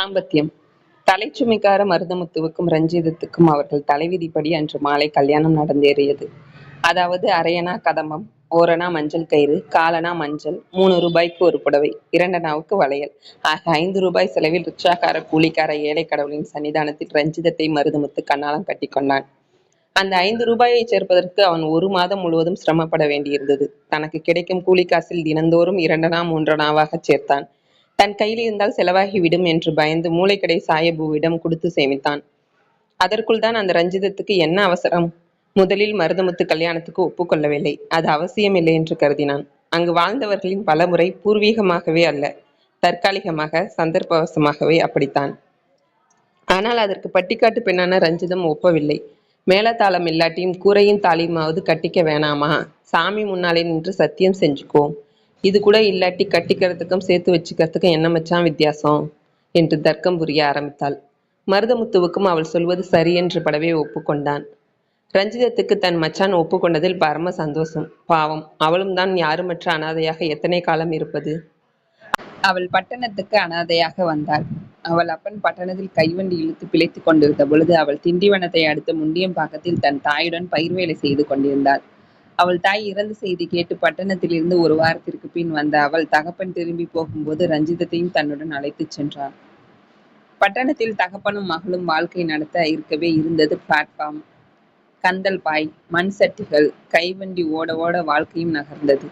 தாம்பத்தியம். தலைச்சுமைக்கார மருதமுத்துவுக்கும் ரஞ்சிதத்துக்கும் அவர்கள் தலைவிதிப்படி அன்று மாலை கல்யாணம் நடந்தேறியது. அதாவது அரையணா கதம்பம் ஓரணா மஞ்சள் கயிறு காலனா மஞ்சள் மூணு ரூபாய்க்கு ஒரு புடவை இரண்டனாவுக்கு வளையல். ஆக ஐந்து ரூபாய் செலவில் ரிக்ஷாக்கார கூலிக்கார ஏழை கடவுளின் சன்னிதானத்தில் ரஞ்சிதத்தை மருதமுத்து கண்ணாலம் கட்டி கொண்டான். அந்த ஐந்து ரூபாயை சேர்ப்பதற்கு அவன் ஒரு மாதம் முழுவதும் சிரமப்பட வேண்டியிருந்தது. தனக்கு கிடைக்கும் கூலி காசில் தினந்தோறும் இரண்டனா மூன்றனாவாக சேர்த்தான். தன் கையில் இருந்தால் செலவாகிவிடும் என்று பயந்து மூளைக்கடை சாயபுவிடம் கொடுத்து சேமித்தான். அதற்குள் தான் அந்த ரஞ்சிதத்துக்கு என்ன அவசரம்? முதலில் மருதமுத்து கல்யாணத்துக்கு ஒப்புக்கொள்ளவில்லை. அது அவசியமில்லை என்று கருதினான். அங்கு வாழ்ந்தவர்களின் பலமுறை பூர்வீகமாகவே அல்ல தற்காலிகமாக சந்தர்ப்பவசமாகவே அப்படித்தான். ஆனால் அதற்கு பட்டிக்காட்டு பெண்ணான ரஞ்சிதம் ஒப்பவில்லை. மேலத்தாளம் இல்லாட்டியும் கூரையின் தாலியுமாவது கட்டிக்க வேணாமா? சாமி முன்னாலே நின்று சத்தியம் செஞ்சுக்கோ. இது கூட இல்லாட்டி கட்டிக்கிறதுக்கும் சேர்த்து வச்சுக்கிறதுக்கும் என்ன மச்சான் வித்தியாசம்? என்று தர்க்கம் புரிய ஆரம்பித்தாள். மருதமுத்துவுக்கும் அவள் சொல்வது சரி என்று படவே ஒப்புக்கொண்டான். ரஞ்சிதத்துக்கு தன் மச்சான் ஒப்புக்கொண்டதில் பரம சந்தோஷம். பாவம் அவளும் தான் யாருமற்ற அனாதையாக எத்தனை காலம் இருப்பது? அவள் பட்டணத்துக்கு அனாதையாக வந்தாள். அவள் அப்பன் பட்டணத்தில் கைவண்டி இழுத்து பிழைத்துக் கொண்டிருந்த பொழுது அவள் திண்டிவனத்தை அடுத்த முண்டியம்பாக்கத்தில் தன் தாயுடன் பயிர் வேலை செய்து கொண்டிருந்தாள். அவள் தாய் இறந்த செய்தி கேட்டு பட்டணத்திலிருந்து ஒரு வாரத்திற்கு பின் வந்த அவள் தகப்பன் திரும்பி போகும்போது ரஞ்சிதத்தையும் தன்னுடன் அழைத்துச் சென்றாள். பட்டணத்தில் தகப்பனும் மகளும் வாழ்க்கை நடத்த இருக்கவே இருந்தது பிளாட்ஃபார்ம் கந்தல் பாய் மண் சட்டிகள் கைவண்டி ஓட ஓட வாழ்க்கையும் நகர்ந்தது.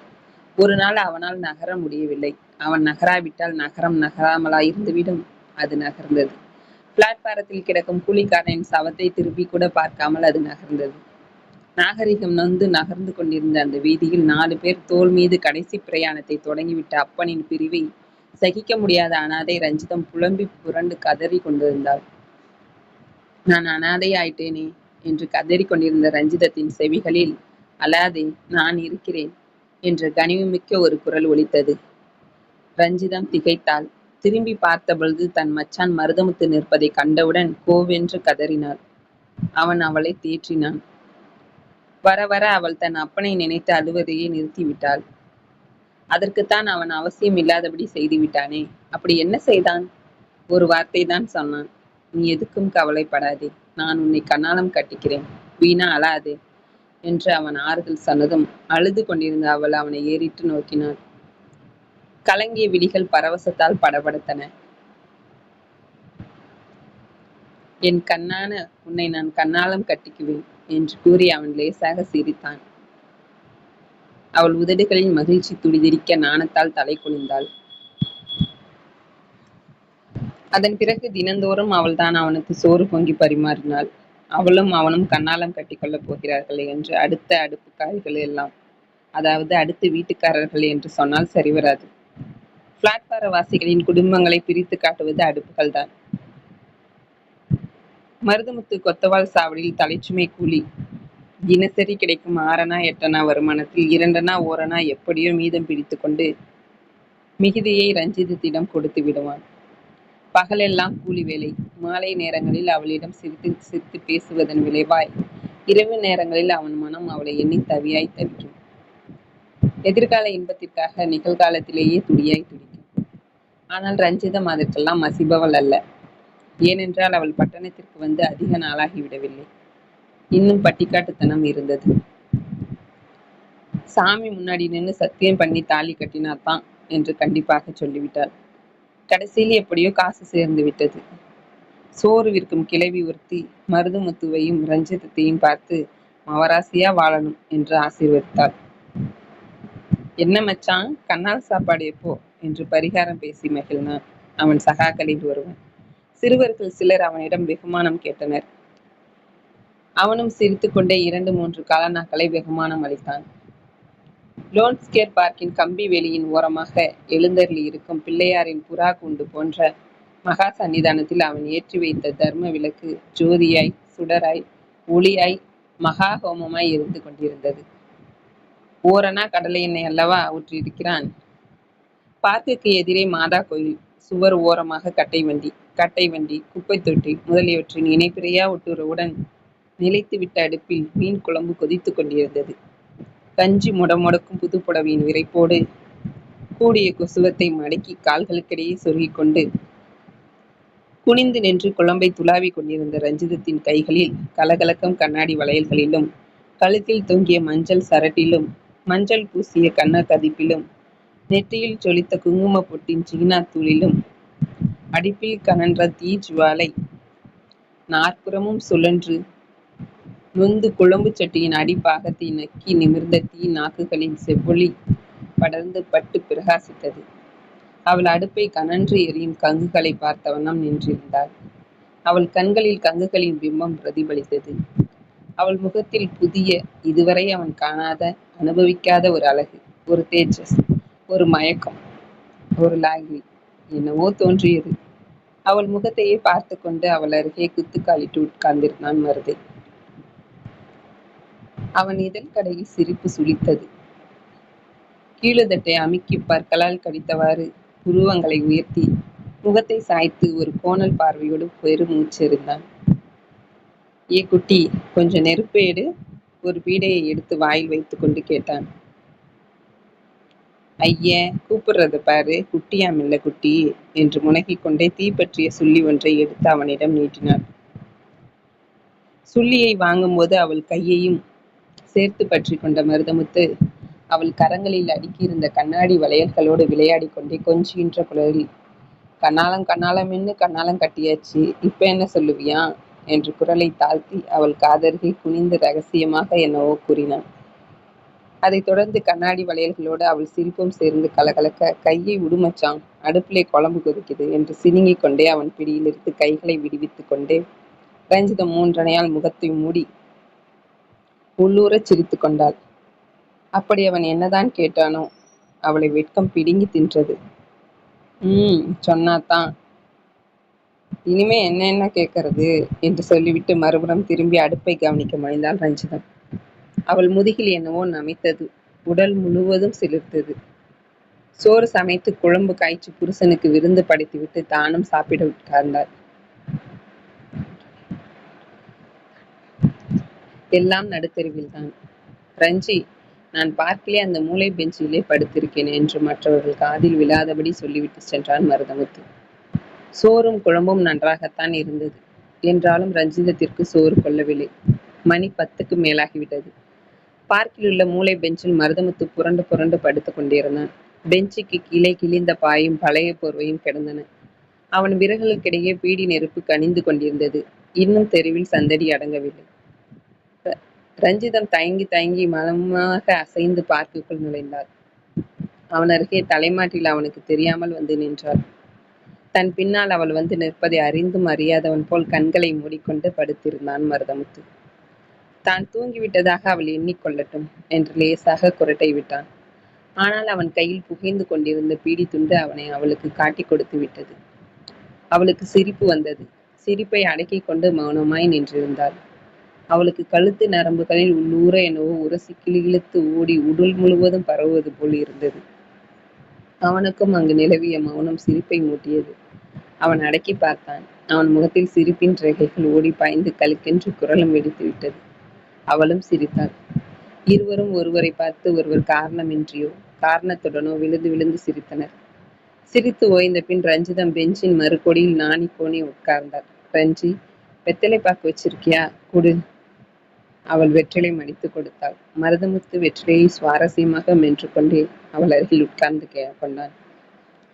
ஒரு நாள் அவனால் நகர முடியவில்லை. அவன் நகராவிட்டால் நகரம் நகராமலா இருந்துவிடும் அது நகர்ந்தது. பிளாட்பாரத்தில் கிடக்கும் கூலிக்காரனின் சவத்தை திருப்பி கூட பார்க்காமல் அது நகர்ந்தது. நாகரிகம் நொந்து நகர்ந்து கொண்டிருந்த அந்த வீதியில் நாலு பேர் தோல் மீது கடைசி பிரயாணத்தை தொடங்கிவிட்ட அப்பனின் பிரிவை சகிக்க முடியாத அனாதை ரஞ்சிதம் புலம்பி புரண்டு கதறி கொண்டிருந்தாள். நான் அனாதை ஆயிட்டேனே என்று கதறி கொண்டிருந்த ரஞ்சிதத்தின் செவிகளில் அலாதே நான் இருக்கிறேன் என்ற கனிவுமிக்க ஒரு குரல் ஒலித்தது. ரஞ்சிதம் திகைத்தாள். திரும்பி பார்த்தபொழுது தன் மச்சான் மருதமுத்து நிற்பதை கண்டவுடன் கோவென்று கதறினாள். அவன் அவளை தேற்றினான். வர வர அவள் தன் அப்பனை நினைத்து அழுவதையே நிறுத்திவிட்டாள். அதற்குத்தான் அவன் அவசியம் இல்லாதபடி செய்து விட்டானே அப்படி என்ன செய்தான்? ஒரு வார்த்தை தான் சொன்னான். நீ எதுக்கும் கவலைப்படாதே. நான் உன்னை கண்ணாலம் கட்டிக்கிறேன். வீணா அழாதே என்று அவன் ஆறுதல் சொன்னதும் அழுது கொண்டிருந்த அவள் அவனை ஏறிட்டு நோக்கினாள். கலங்கிய விழிகள் பரவசத்தால் படபடுத்தன. என் கண்ணான உன்னை நான் கண்ணாலும் கட்டிக்குவேன் என்று கூறி அவன் லேசாக சிரித்தான். அவள் உதடுகளின் மகிழ்ச்சி துடிதிரிக்க நாணத்தால் தலை குனிந்தாள். அதன் பிறகு தினந்தோறும் அவள்தான் அவனுக்கு சோறு பொங்கி பரிமாறினாள். அவளும் அவனும் கண்ணாலம் கட்டிக்கொள்ளப் போகிறார்கள் என்று அடுத்த அடுப்புக்காரிகள் எல்லாம் அதாவது அடுத்து வீட்டுக்காரர்கள் என்று சொன்னால் சரிவராது பிளாட்பார வாசிகளின் குடும்பங்களை பிரித்து காட்டுவது அடுப்புகள் தான் மருதமுத்து கொத்தவால் சாவடியில் தலைச்சுமை கூலி. தினசரி கிடைக்கும் ஆறனா எட்டனா வருமானத்தில் இரண்டனா ஓரணா எப்படியோ மீதம் பிடித்து கொண்டு மிகுதியை ரஞ்சிதத்திடம் கொடுத்து விடுவான். பகலெல்லாம் கூலி வேலை. மாலை நேரங்களில் அவளிடம் சிரித்து சிரித்து பேசுவதன் விளைவாய் இரவு நேரங்களில் அவன் மனம் அவளை எண்ணி தவியாய் தவிக்கும். எதிர்கால இன்பத்திற்காக நிகழ்காலத்திலேயே துடியாய் துடிக்கும். ஆனால் ரஞ்சிதம் அதற்கெல்லாம் மசிபவள் அல்ல. ஏனென்றால் அவள் பட்டணத்திற்கு வந்து அதிக நாளாகிவிடவில்லை இன்னும் பட்டிக்காட்டுத்தனம் இருந்தது. சாமி முன்னாடி நின்று சத்தியம் பண்ணி தாலி கட்டினாதான் என்று கண்டிப்பாக சொல்லிவிட்டாள். கடைசியில் எப்படியோ காசு சேர்ந்து விட்டது. சோறு விற்கும் கிளவி ஒருத்தி மருதுமுத்துவையும் ரஞ்சிதத்தையும் பார்த்து மவராசியா வாழணும் என்று ஆசீர்வதித்தாள். என்ன மச்சான் கண்ணால் சாப்பாடு எப்போ? என்று பரிகாரம் பேசி மகிழ்ந்தான். அவன் சகாக்களில் ஒருவன். சிறுவர்கள் சிலர் அவனிடம் வெகுமானம் கேட்டனர். அவனும் சிரித்துக்கொண்டே இரண்டு மூன்று காலனாக்களை வெகுமானம் அளித்தான். லோன்ஸ்கேர் பார்க்கின் கம்பி வெளியின் ஓரமாக எழுந்தருளி இருக்கும் பிள்ளையாரின் புறா குண்டு போன்ற மகா சன்னிதானத்தில் அவன் ஏற்றி வைத்த தர்ம விளக்கு ஜோதியாய் சுடராய் ஒளியாய் மகா ஹோமமாய் இருந்து கொண்டிருந்தது. ஓரணா கடலை எண்ணெய் அல்லவா ஊற்றியிருக்கிறான்? பார்க்குக்கு எதிரே மாதா கோயில் சுவர் ஓரமாக கட்டை வண்டி. கட்டை வண்டி குப்பை தொட்டி முதலியவற்றின் இணைப்பிரையா ஒட்டுறவுடன் நிலைத்துவிட்ட அடுப்பில் மீன் குழம்பு கொதித்து கொண்டிருந்தது. கஞ்சி முடமுடக்கும் புது புடவையின் விரைப்போடு கூடிய குசுவத்தை மடக்கி கால்களுக்கிடையே சொருகிக் கொண்டு குனிந்து நின்று குழம்பை துளாவி கொண்டிருந்த ரஞ்சிதத்தின் கைகளில் கலகலக்கம் கண்ணாடி வளையல்களிலும் கழுத்தில் தொங்கிய மஞ்சள் சரட்டிலும் மஞ்சள் பூசிய கதிப்பிலும் நெற்றியில் ஜொலித்த குங்கும பொட்டின் சீனா தூளிலும் அடிப்பில் கனன்ற தீ ஜுவாலை நாற்புறமும் சுழன்று நொந்து குழம்பு சட்டியின் அடிப்பாகத்தை நக்கி நிமிர்ந்த தீ நாக்குகளின் செவ்வொளி படர்ந்து பட்டு பிரகாசித்தது. அவள் அடுப்பை கனன்று எரியும் கங்குகளை பார்த்த வண்ணம் நின்றிருந்தாள். அவள் கண்களில் கங்குகளின் பிம்பம் பிரதிபலித்தது. அவள் முகத்தில் புதிய இதுவரை அவன் காணாத அனுபவிக்காத ஒரு அழகு ஒரு தேஜஸ் ஒரு மயக்கம் ஒரு லாகி என்னவோ தோன்றியது. அவள் முகத்தையே பார்த்து கொண்டு அவள் அருகே குத்துக்காலிட்டு உட்கார்ந்திருந்தான் மருதை. அவன் இதழ் கடையில் சிரிப்பு சுழித்தது. கீழுதட்டை அமுக்கி பற்களால் கடித்தவாறு புருவங்களை உயர்த்தி முகத்தை சாய்த்து ஒரு கோணல் பார்வையோடு பெருமூச்சிருந்தான் ஏ குட்டி கொஞ்சம் நெருப்பு எடு ஒரு பீடையை எடுத்து வாயில் வைத்துக் கொண்டு கேட்டான். ஐய கூப்பிடுறது பாரு. குட்டியாம் இல்ல குட்டி என்று முனகிக் கொண்டே தீப்பற்றிய சுள்ளி ஒன்றை எடுத்து அவனிடம் நீட்டினாள் சுள்ளியை வாங்கும்போது அவள் கையையும் சேர்த்து பற்றி கொண்ட மருதமுத்து அவள் கரங்களில் அடுக்கியிருந்த கண்ணாடி வளையல்களோடு விளையாடி கொண்டே கொஞ்சுகின்ற குரலில் கண்ணாலம் என்று கண்ணாலம் கட்டியாச்சு. இப்ப என்ன சொல்லுவியா? என்று குரலை தாழ்த்தி அவள் காதருகே குனிந்து ரகசியமாக என்னவோ கூறினான். அதைத் தொடர்ந்து கண்ணாடி வளையல்களோடு அவள் சிரிப்பும் சேர்ந்து கலகலக்க கையை உடுமச்சான் அடுப்பிலே குழம்பு கொதிக்குது என்று சினுங்கிக் கொண்டே அவன் பிடியிலிருந்து கைகளை விடுவித்துக் கொண்டே ரஞ்சிதம் மூன்றனையால் முகத்தை மூடி உள்ளூரச் சிரித்து கொண்டாள். அப்படி அவன் என்னதான் கேட்டானோ அவளை வெட்கம் பிடுங்கி தின்றது. உம் சொன்னாதான். இனிமே என்ன என்ன கேட்கறது? என்று சொல்லிவிட்டு மறுபுறம் திரும்பி அடுப்பை கவனிக்க முடிந்தாள் ரஞ்சிதம். அவள் முதுகில் என்னவோ நமைத்தது. உடல் முழுவதும் சிலிர்த்தது. சோறு சமைத்து குழம்பு காய்ச்சி புருஷனுக்கு விருந்து படைத்துவிட்டு தானும் சாப்பிட உட்கார்ந்தார் எல்லாம் நடுத்தெருவில்தான். ரஞ்சி நான் பார்க்கிலே அந்த மூளை பெஞ்சிலே படுத்திருக்கேன் என்று மற்றவர்கள் காதில் விழாதபடி சொல்லிவிட்டு சென்றான் மருதமுத்து. சோறும் குழம்பும் நன்றாகத்தான் இருந்தது. என்றாலும் ரஞ்சிதத்திற்கு சோறு கொள்ளவில்லை. மணி பத்துக்கு மேலாகிவிட்டது. பார்க்கில் உள்ள மூளை பெஞ்சில் மருதமுத்து புரண்டு புரண்டு படுத்துக் கொண்டிருந்தான். பெஞ்சுக்கு கீழே கிழிந்த பாயும் பழைய போர்வையும் கிடந்தன. அவன் விரல்களுக்கிடையே பீடி நெருப்பு கனிந்து கொண்டிருந்தது. இன்னும் தெருவில் சந்தடி அடங்கவில்லை. ரஞ்சிதம் தயங்கி தயங்கி மனமாக அசைந்து பார்க்குக்குள் நுழைந்தாள். அவன் அருகே தலைமாட்டில் அவனுக்கு தெரியாமல் வந்து நின்றாள். தன் பின்னால் அவள் வந்து நிற்பதை அறிந்தும் அறியாதவன் போல் கண்களை மூடிக்கொண்டு படுத்திருந்தான் மருதமுத்து. தான் தூங்கிவிட்டதாக அவள் எண்ணிக்கொள்ளட்டும் என்று லேசாக குரட்டை விட்டான். ஆனால் அவன் கையில் புகைந்து கொண்டிருந்த பீடி துண்டு அவனை அவளுக்கு காட்டி கொடுத்து விட்டது. அவளுக்கு சிரிப்பு வந்தது. சிரிப்பை அடக்கிக் கொண்டு மௌனமாய் நின்றிருந்தாள். அவளுக்கு கழுத்து நரம்புகளில் உள்ளூர என்னவோ உரசி கிளிகிழுத்து ஓடி உடல் முழுவதும் பரவுவது போல் இருந்தது. அவனுக்கும் அங்கு நிலவிய மௌனம் சிரிப்பை மூட்டியது. அவன் அடக்கி பார்த்தான். அவன் முகத்தில் சிரிப்பின் ரேகைகள் ஓடி பாய்ந்து கழுக்கென்று குரலும் வெடித்து விட்டது. அவளும் சிரித்தாள். இருவரும் ஒருவரை பார்த்து ஒருவர் காரணமின்றியோ காரணத்துடனோ விழுந்து விழுந்து சிரித்தனர். சிரித்து ஓய்ந்த பின் ரஞ்சிதம் பெஞ்சின் மறுகொடியில் நாணி கோணி உட்கார்ந்தார். ரஞ்சி வெத்தலை பாக்கு வச்சிருக்கியா? குடு. அவள் வெற்றிலை மடித்து கொடுத்தாள். மருதமுத்து வெற்றிலையை சுவாரஸ்யமாக மென்று கொண்டே அவள் அருகில் உட்கார்ந்து கொண்டான்.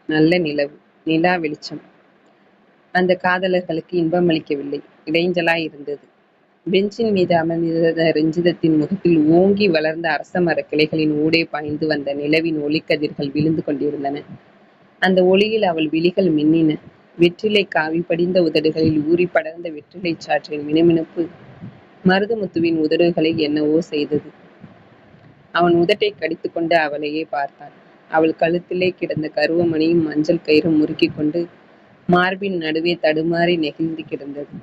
நல்ல நிலவு நிலா வெளிச்சம். அந்த காதலர்களுக்கு இன்பம் அளிக்கவில்லை. இடைஞ்சலாய் இருந்தது. பெஞ்சின் மீது அமர்ந்திருந்த ரஞ்சிதத்தின் முகத்தில் ஓங்கி வளர்ந்த அரச மர கிளைகளின் ஊடே பாய்ந்து வந்த நிலவின் ஒளிக்கதிர்கள் விழுந்து கொண்டிருந்தன. அந்த ஒளியில் அவள் விழிகள் மின்னின. வெற்றிலை காவி படிந்த உதடுகளில் ஊறி படர்ந்த வெற்றிலை சாற்றின் மினுமினுப்பு மருதமுத்துவின் உதடுகளை என்னவோ செய்தது. அவன் உதட்டை கடித்துக்கொண்டு அவளையே பார்த்தான். அவள் கழுத்திலே கிடந்த கருவமணியும் மஞ்சள் கயிறும் முறுக்கிக் கொண்டு மார்பின் நடுவே தடுமாறி நெகிழ்ந்து கிடந்தது.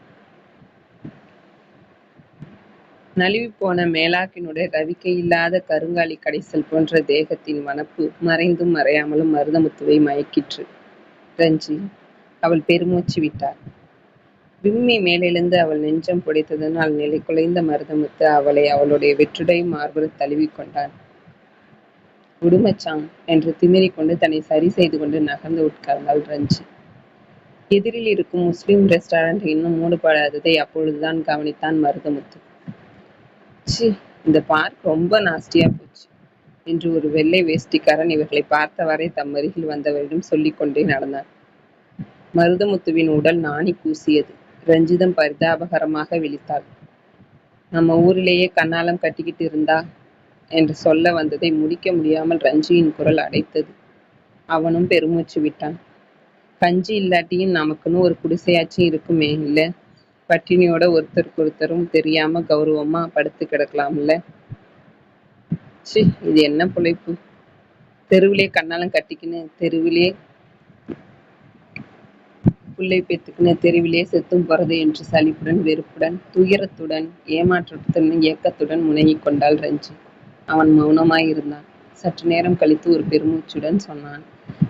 நழுவி போன மேலாக்கினுடைய ரவிக்கையில்லாத கருங்காலி கடைசல் போன்ற தேகத்தின் வனப்பு மறைந்தும் மறையாமலும் மருதமுத்துவை மயக்கிற்று. ரஞ்சி அவள் பெருமூச்சு விட்டாள். விம்மி மேலெழுந்து அவள் நெஞ்சம் புடைத்ததனால் நிலை குலைந்த மருதமுத்து அவளை அவளுடைய வெற்றுடை மார்பில் தழுவிக்கொண்டான் உடுமச்சான் என்று திமிரிக் கொண்டு தன்னை சரி செய்து கொண்டு நகர்ந்து உட்கார்ந்தாள் ரஞ்சி. எதிரில் இருக்கும் முஸ்லிம் ரெஸ்டாரண்ட் இன்னும் மூடுபடாததை அப்பொழுதுதான் கவனித்தான் மருதமுத்து. சி இந்த பார்க் ரொம்ப நாஸ்டியா போச்சு. என்று ஒரு வெள்ளை வேஷ்டிக்காரன் இவர்களை பார்த்தவாறே தம் அருகில் வந்தவரிடம் சொல்லிக் கொண்டே நடந்தான். மருதமுத்துவின் உடல் நாணி கூசியது. ரஞ்சிதம் பரிதாபகரமாக விழித்தாள். நம்ம ஊரிலேயே கண்ணாலம் கட்டிக்கிட்டு இருந்தா என்று சொல்ல வந்ததை முடிக்க முடியாமல் ரஞ்சியின் குரல் அடைத்தது. அவனும் பெருமூச்சு விட்டான். கஞ்சி இல்லாட்டியும் நமக்குன்னு ஒரு குடிசையாச்சும் இருக்குமே இல்ல? பட்டினியோட ஒருத்தருக்கு ஒருத்தரும் தெரியாம கௌரவமா படுத்து கிடக்கலாம்ல? சி இது என்ன பிழைப்பு? தெருவிலே கண்ணாலம் கட்டிக்கின்னு தெருவிலே பிள்ளை பெத்துக்குன்னு தெருவிலே செத்தும் போறது என்று சலிப்புடன் வெறுப்புடன் துயரத்துடன் ஏமாற்றத்துடன் ஏக்கத்துடன் முனகி கொண்டாள் ரஞ்சி. அவன் மௌனமாயிருந்தான் சற்று நேரம் கழித்து ஒரு பெருமூச்சுடன் சொன்னான்.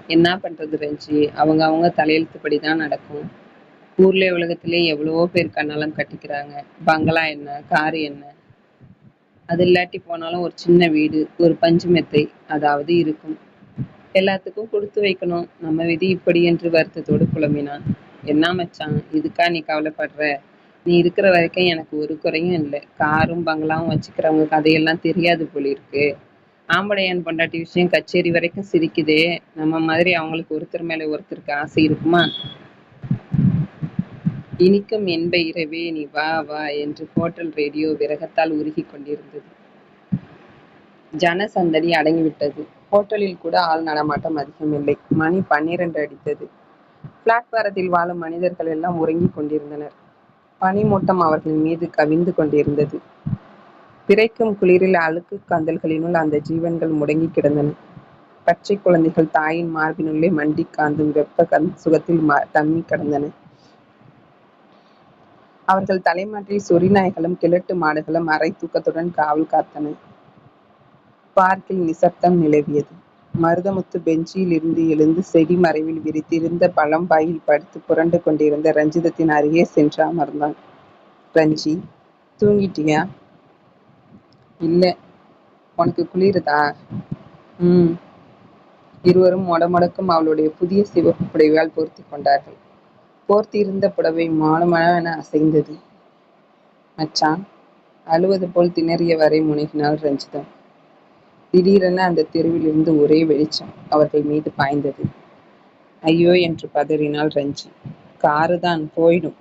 என்ன பண்றது ரஞ்சி? அவங்க அவங்க தலையெழுத்துப்படிதான் நடக்கும். ஊர்ல உலகத்திலே எவ்வளவோ பேர் கண்ணாலம் கட்டிக்கிறாங்க. பங்களா என்ன? காரு என்ன? அது இல்லாட்டி போனாலும் ஒரு சின்ன வீடு ஒரு பஞ்சு மெத்தை அதாவது இருக்கும். எல்லாத்துக்கும் கொடுத்து வைக்கணும். நம்ம விதி இப்படி என்று வருத்தத்தோடு புலம்பினான் என்ன மச்சான் இதுக்கா நீ கவலைப்படுற? நீ இருக்கிற வரைக்கும் எனக்கு ஒரு குறையும் இல்லை. காரும் பங்களாவும் வச்சுக்கிறவங்க கதையெல்லாம் தெரியாது போல இருக்கு. ஆம்படையான் பொண்டாட்டி விஷயம் கச்சேரி வரைக்கும் சிரிக்குதே. நம்ம மாதிரி அவங்களுக்கு ஒருத்தர் மேல ஒருத்தருக்கு ஆசை இருக்குமா? இனிக்கும் என்ப இரவே நீ வா வா என்று ஹோட்டல் ரேடியோ விரகத்தால் உருகி கொண்டிருந்தது. ஜனசந்தடி அடங்கிவிட்டது. ஹோட்டலில் கூட ஆள் நடமாட்டம் அதிகமில்லை மணி பன்னிரண்டு அடித்தது. பிளாட்பாரத்தில் வாழும் மனிதர்கள் எல்லாம் உறங்கிக் கொண்டிருந்தனர். பனிமூட்டம் அவர்கள் மீது கவிந்து கொண்டிருந்தது. பிறைக்கும் குளிரில் அழுக்கு கந்தல்களினுள் அந்த ஜீவன்கள் முடங்கி கிடந்தன. பச்சை குழந்தைகள் தாயின் மார்பினுள்ளே மண்டி காந்தும் வெப்ப கண் சுகத்தில் தம்மி கிடந்தன. அவர்கள் தலைமாட்டில் சொரிநாய்களும் கிழட்டு மாடுகளும் அரை தூக்கத்துடன் காவல் காத்தன. பார்க்கில் நிசப்தம் நிலவியது. மருதமுத்து பெஞ்சில் இருந்து எழுந்து செடி மறைவில் விரித்திருந்த பழம்பாயில் படுத்து புரண்டு கொண்டிருந்த ரஞ்சிதத்தின் அருகே சென்று அமர்ந்தான். ரஞ்சி தூங்கிட்டியா? இல்ல. உனக்கு குளிருதா? ம். இருவரும் மொடமொடக்கும் அவளுடைய புதிய சிவப்பு புடவையால் பொருத்தி கொண்டார்கள். போர்த்தியிருந்த புடவை மாலுமளவென அசைந்தது. மச்சான் அழுவது போல் திணறியவரை முனகினாள் ரஞ்சிதம். திடீரென அந்த தெருவிலிருந்து ஒரே வெளிச்சம் அவர்கள் மீது பாய்ந்தது. ஐயோ என்று பதறினாள் ரஞ்சி. காருதான் போயிடும்.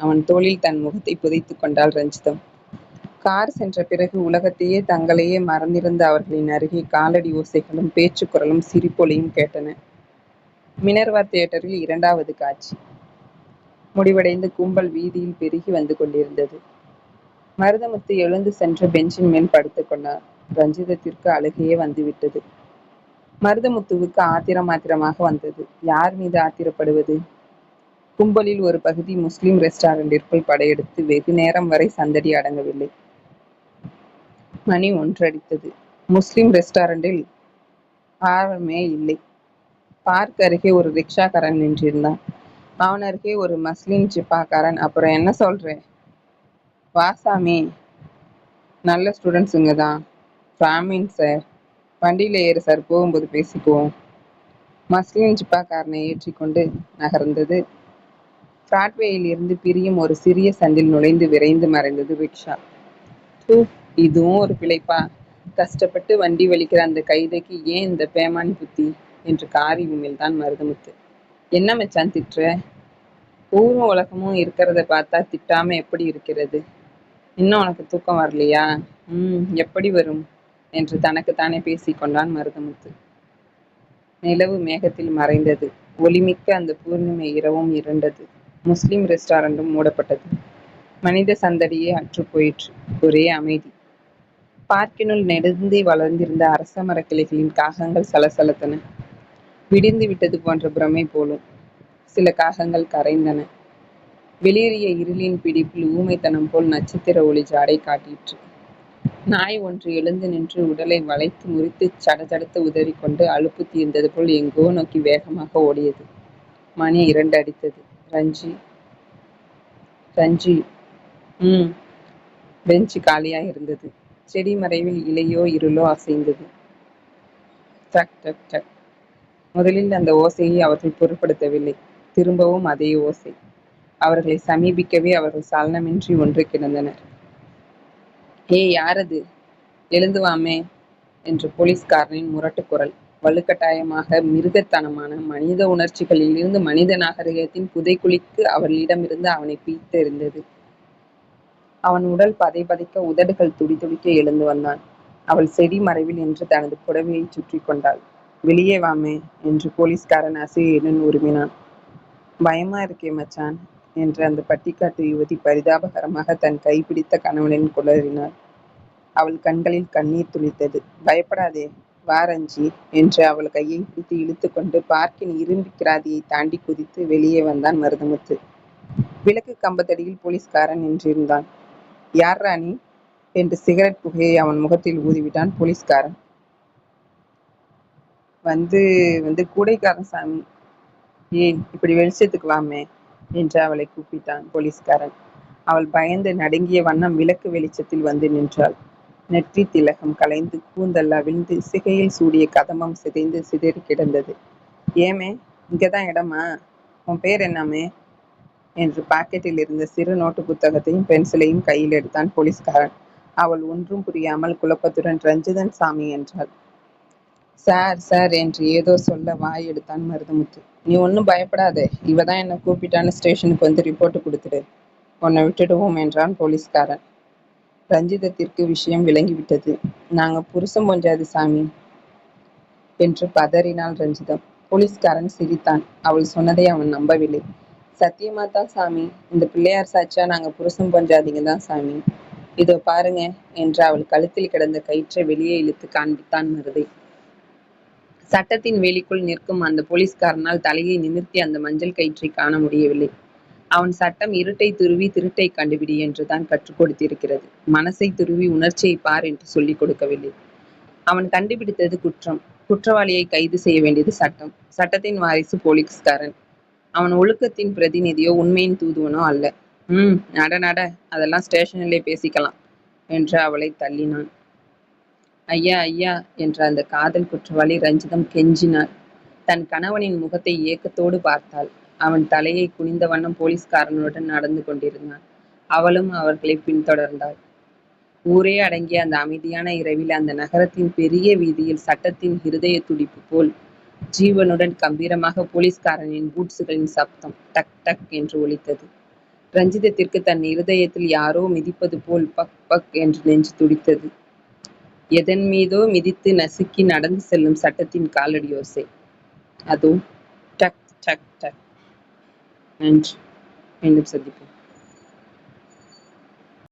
அவன் தோளில் தன் முகத்தை புதைத்துக் கொண்டாள் ரஞ்சிதம். கார் சென்ற பிறகு உலகத்தையே தங்களையே மறந்திருந்த அவர்களின் அருகே காலடி ஓசைகளும் பேச்சு குரலும் சிரிப்பொலியும் கேட்டன. மினர்வா தியேட்டரில் இரண்டாவது காட்சி. முடிவடைந்து கும்பல் வீதியில் பெருகி வந்து கொண்டிருந்தது. மருதமுத்து எழுந்து சென்ற பெஞ்சின் மேல் படுத்துக் கொண்டார். ரஞ்சிதத்திற்கு அழுகையே வந்துவிட்டது. மருதமுத்துவுக்கு ஆத்திரம் ஆத்திரமாக வந்தது. யார் மீது ஆத்திரப்படுவது? கும்பலில் ஒரு பகுதி முஸ்லிம் ரெஸ்டாரண்டிற்குள் படையெடுத்து வெகு நேரம் வரை சந்தடி அடங்கவில்லை. மணி ஒன்றடித்தது. முஸ்லிம் ரெஸ்டாரண்டில் ஆர்வமே இல்லை. பார்க் அருகே ஒரு ரிக்ஷாக்காரன் நின்றிருந்தான். அவன் ஒரு மஸ்லின் சிப்பாக்காரன். அப்புறம் என்ன சொல்றேன் வாசாமி நல்ல ஸ்டூடெண்ட்ஸுங்க தான். பிராமின் சார் வண்டியில் ஏறு சார் போகும்போது பேசிக்குவோம். மஸ்லின் ஜிப்பாக்காரனை ஏற்றிக்கொண்டு நகர்ந்தது. பிராட்வேயில் இருந்து பிரியும் ஒரு சிறிய சந்தில் நுழைந்து விரைந்து மறைந்தது ரிக்ஷா. இதுவும் ஒரு பிழைப்பா? கஷ்டப்பட்டு வண்டி வலிக்கிற அந்த கைதைக்கு ஏன் இந்த பேமானி புத்தி? என்று காரி தான் மருதமுத்து. என்ன மச்சான் திட்டுற பூர்வ உலகமும் இருக்கிறத பார்த்தா திட்டாம எப்படி இருக்கிறது? இன்னும் உனக்கு தூக்கம் வரலையா? ம் எப்படி வரும்? என்று தனக்குத்தானே பேசிக்கொண்டான் மருதமுத்து. நிலவு மேகத்தில் மறைந்தது. ஒளிமிக்க அந்த பூர்ணிமை இரவும் இருண்டது. முஸ்லிம் ரெஸ்டாரண்டும் மூடப்பட்டது. மனித சந்தடியே அற்று போயிற்று. ஒரே அமைதி. பார்க்கினுள் நெடுந்தி வளர்ந்திருந்த அரச மரக்கிளைகளின் காகங்கள் சலசலத்தன. விடிந்து விட்டது போன்ற பிரமை போலும் சில காகங்கள் கரைந்தன. வெளியேறிய இருளின் பிடிப்பில் ஊமைத்தனம் போல் நட்சத்திர ஒளி ஜாடை காட்டிற்று. நாய் ஒன்று எழுந்து நின்று உடலை வளைத்து முறித்து சடச்சடத்து உதறிக்கொண்டு அலுப்பு தீர்ந்தது போல் எங்கோ நோக்கி வேகமாக ஓடியது. மணி இரண்டு அடித்தது. ரஞ்சி ரஞ்சி ம் பெஞ்சு காலியா இருந்தது. செடி மறைவில் இலையோ இருளோ அசைந்தது. டக் டக் டக். முதலில் அந்த ஓசையை அவர்கள் பொருட்படுத்தவில்லை. திரும்பவும் அதே ஓசை. அவர்களை சமீபிக்கவே அவர்கள் சலனமின்றி ஒன்று கிடந்தனர். ஏ யாரது? எழுந்து வாமே என்று போலீஸ்காரனின் முரட்டு குரல் வலுக்கட்டாயமாக மிருகத்தனமான மனித உணர்ச்சிகளில் இருந்து மனித நாகரிகத்தின் புதைக்குழிக்கு அவர்களிடமிருந்து அவனை பீத்தெறிந்தது அவன் உடல் பதை பதைக்க உதடுகள் துடி துடிக்க எழுந்து வந்தான். அவள் செடி மறைவில் என்று தனது புடவையை சுற்றி கொண்டாள். வெளியே வாமே என்று போலீஸ்காரன் அசையுடன் உருமினான் பயமா இருக்கே மச்சான் என்று அந்த பட்டிக்காட்டு யுவதி பரிதாபகரமாக தன் கைப்பிடித்த கணவனின் குளறினாள். அவள் கண்களில் கண்ணீர் துளித்தது. பயப்படாதே வாரஞ்சி என்று அவள் கையை பிடித்து இழுத்து கொண்டு பார்க்கின் இரும்பு கிராதியை தாண்டி குதித்து வெளியே வந்தான் மருதமுத்து. விளக்கு கம்பத்தடியில் போலீஸ்காரன் நின்றிருந்தான். யார் ராணி? என்று சிகரெட் புகையை அவன் முகத்தில் ஊதிவிட்டான் போலீஸ்காரன். வந்து வந்து கூடைக்காரன் சாமி ஏன் இப்படி வெளிச்சத்துக்கு வாமே என்று அவளை கூப்பிட்டான் போலீஸ்காரன். அவள் பயந்து நடுங்கிய வண்ணம் விளக்கு வெளிச்சத்தில் வந்து நின்றாள். நெற்றி திலகம் கலைந்து கூந்தல் அவிழ்ந்து சிகையில் சூடிய கதமம் சிதைந்து சிதறி கிடந்தது. ஏமே இங்கதான் இடமா? உன் பேர் என்னமே? என்று பாக்கெட்டில் இருந்த சிறு நோட்டு புத்தகத்தையும் பென்சிலையும் கையில் எடுத்தான் போலீஸ்காரன். அவள் ஒன்றும் புரியாமல் குழப்பத்துடன் ரஞ்சிதன் சாமி என்றாள். சார் சார் என்று ஏதோ சொல்ல வாய் எடுத்தான் மருதமுத்து. நீ ஒன்றும் பயப்படாத. இவ தான் என்னை கூப்பிட்டான்னு ஸ்டேஷனுக்கு வந்து ரிப்போர்ட் கொடுத்துடு. உன்னை விட்டுடுவோம் என்றான் போலீஸ்காரன். ரஞ்சிதத்திற்கு விஷயம் விளங்கிவிட்டது. நாங்க புருஷம் பொஞ்சாதி சாமி என்று பதறினாள் ரஞ்சிதம். போலீஸ்காரன் சிரித்தான். அவள் சொன்னதை அவன் நம்பவில்லை. சத்தியமா தான் சாமி. இந்த பிள்ளையார் சாட்சியா நாங்க புருஷம் பொஞ்சாதிங்க தான் சாமி. இதோ பாருங்க என்று அவள் கழுத்தில் கிடந்த கயிற்றை வெளியே இழுத்து காண்பித்தான் மருதை. சட்டத்தின் வேலிக்குள் நிற்கும் அந்த போலீஸ்காரனால் தலையை நிமிர்த்தி அந்த மஞ்சள் கயிற்றை காண முடியவில்லை. அவன் சட்டம் இருட்டை துருவி திருட்டை கண்டுபிடி என்றுதான் கற்றுக் கொடுத்திருக்கிறது. மனசை துருவி உணர்ச்சியை பார் என்று சொல்லிக் கொடுக்கவில்லை. அவன் கண்டுபிடித்தது குற்றம். குற்றவாளியை கைது செய்ய வேண்டியது சட்டம். சட்டத்தின் வாரிசு போலீஸ்காரன். அவன் ஒழுக்கத்தின் பிரதிநிதியோ உண்மையின் தூதுவனோ அல்ல. ம் நட நட. அதெல்லாம் ஸ்டேஷனிலே பேசிக்கலாம் என்று அவளை தள்ளினான். ஐயா ஐயா என்ற அந்த காதல் குற்றவாளி ரஞ்சிதம் கெஞ்சினாள். தன் கணவனின் முகத்தை ஏக்கத்தோடு பார்த்தாள். அவன் தலையை குனிந்த வண்ணம் போலீஸ்காரனுடன் நடந்து கொண்டிருந்தான். அவளும் அவர்களை பின்தொடர்ந்தாள். ஊரே அடங்கிய அந்த அமைதியான இரவில் அந்த நகரத்தின் பெரிய வீதியில் சட்டத்தின் இருதய துடிப்பு போல் ஜீவனுடன் கம்பீரமாக போலீஸ்காரனின் பூட்ஸுகளின் சப்தம் டக் டக் என்று ஒலித்தது. ரஞ்சிதத்திற்கு தன் இருதயத்தில் யாரோ மிதிப்பது போல் பக் பக் என்று நெஞ்சு துடித்தது. எதன் மீதோ மிதித்து நசுக்கி நடந்து செல்லும் சட்டத்தின் காலடி யோசை அதுவும் டக் டக் டக். நன்றி. மீண்டும் சந்திப்போம்.